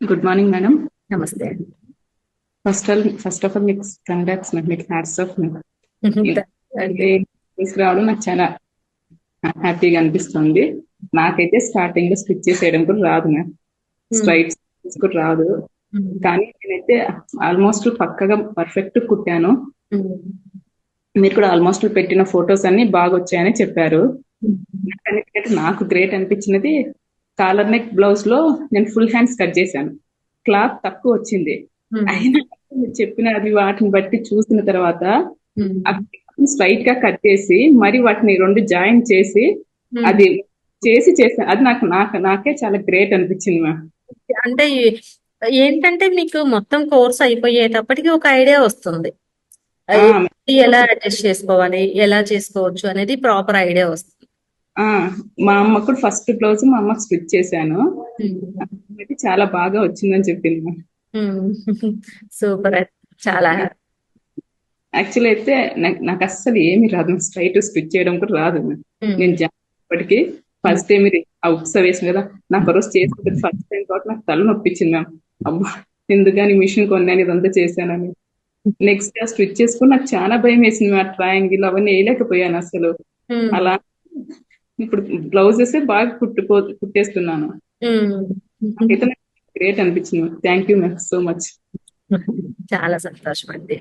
Good morning madam నమస్తే first all first of all మీకు congrats madam మీకు hats off తీసుకురావడం నాకు చాలా హ్యాపీగా అనిపిస్తుంది. నాకైతే స్టార్టింగ్లో స్టిచ్ చేసేయడం కూడా రాదు మ్యామ్ స్ట్రైట్ కూడా రాదు. కానీ నేనైతే ఆల్మోస్ట్ పక్కగా పర్ఫెక్ట్ కుట్టాను. మీరు కూడా ఆల్మోస్ట్ పెట్టిన ఫొటోస్ అన్ని బాగా వచ్చాయని చెప్పారు నాకు గ్రేట్ అనిపించినది కాలర్ నెక్ బ్లౌజ్లో నేను ఫుల్ హ్యాండ్స్ కట్ చేశాను. క్లాత్ తక్కువ వచ్చింది. అయినా చెప్పిన అది వాటిని బట్టి చూసిన తర్వాత స్ట్రైట్గా కట్ చేసి మరి వాటిని రెండు జాయిన్ చేసి అది చేసి చేశాను అది నాకు నాకు నాకే చాలా గ్రేట్ అనిపించింది అంటే ఏంటంటే మీకు మొత్తం కోర్స్ అయిపోయేటప్పటికి ఒక ఐడియా వస్తుంది. ఎలా అడ్జస్ట్ చేసుకోవాలి ఎలా చేసుకోవచ్చు అనేది ప్రాపర్ ఐడియా వస్తుంది. మా అమ్మ కూడా ఫస్ట్ బ్లౌజ్ మా అమ్మకి స్టిచ్ చేశాను. అది చాలా బాగా వచ్చిందని చెప్పింది సూపర్. చాలా. యాక్చువల్ అయితే నాకు అస్సలు ఏమి రాదు. స్ట్రైట్ స్టిచ్ చేయడం కూడా రాదు. నేను ఇప్పటికి ఫస్ట్ టైం మీరు ఆ ఉప్స వేసిన కదా నాకు రోజు చేసుకుంటే ఫస్ట్ టైం కాబట్టి నాకు తల నొప్పించింది మ్యామ్ అబ్బా ఎందుకని మిషన్ కొన్నాను ఇదంతా చేశానని. నెక్స్ట్ ఆ స్టిచ్ చేసుకుని నాకు చాలా భయం వేసింది మ్యామ్ ట్రయాంగిల్ అవన్నీ వేయలేకపోయాను అసలు అలా ఇప్పుడు బ్లౌజెస్ బాగా కుట్టుకో కుట్టేస్తున్నాను. అయితే గ్రేట్ అనిపించింది. Thank you ma'am so much చాలా సంతోషం అండి